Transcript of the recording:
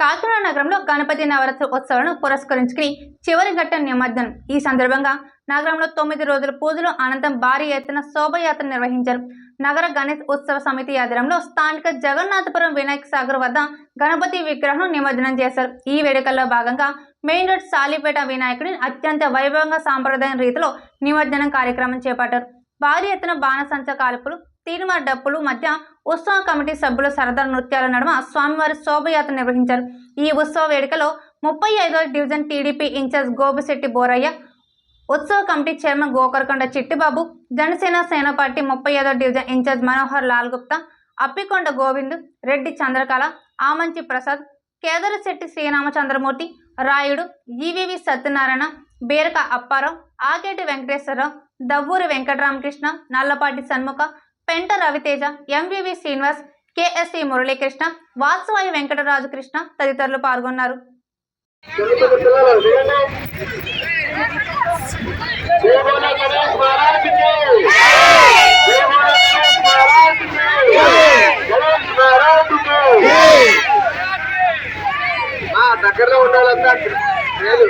కాకినాడ నగరంలో గణపతి నవరాత్రి ఉత్సవాలను పురస్కరించుకుని చివరి ఘట్ట నిమజ్జనం. ఈ సందర్భంగా నగరంలో తొమ్మిది రోజుల పూజలు అనంతరం భారీ ఎత్తున శోభయాత్ర నిర్వహించారు. నగర గణేష్ ఉత్సవ సమితి ఆధ్వర్యంలో స్థానిక జగన్నాథపురం వినాయక సాగర్ వద్ద గణపతి విగ్రహం నిమజ్జనం చేశారు. ఈ వేడుకల్లో భాగంగా మెయిన్ రోడ్ సాలిపేట వినాయకుడిని అత్యంత వైభవంగా సాంప్రదాయ రీతిలో నిమజ్జనం కార్యక్రమం చేపట్టారు. భారీ ఎత్తున బాణసంచ కాల్పులు తీరుమార్ డప్పులు మధ్య ఉత్సవ కమిటీ సభ్యుల సరదా నృత్యాల నడుమ స్వామివారి శోభయాత్ర నిర్వహించారు. ఈ ఉత్సవ వేడుకలో ముప్పై ఐదవ division TDP incharge Gopisetti Boraiah ఉత్సవ committee chairman Gokarkonda Chittibabu Janasena Sena party ముప్పై ఐదో division incharge Manohar Lal Gupta Appikonda Govind Reddy Chandrakala Amanchi Prasad Kedarasetti Sriramachandramurthy Rayudu EVV Satyanarayana Beeraka Apparao Aketi Venkateswararao Davvuri Venkataramakrishna Nallapati Sanmukha Penta Raviteja MVV Srinivas KSC Muralikrishna Vatsavayi Venkataraju Krishna తదితరులు పాల్గొన్నారు దగ్గరలో ఉండాలంతా వేలు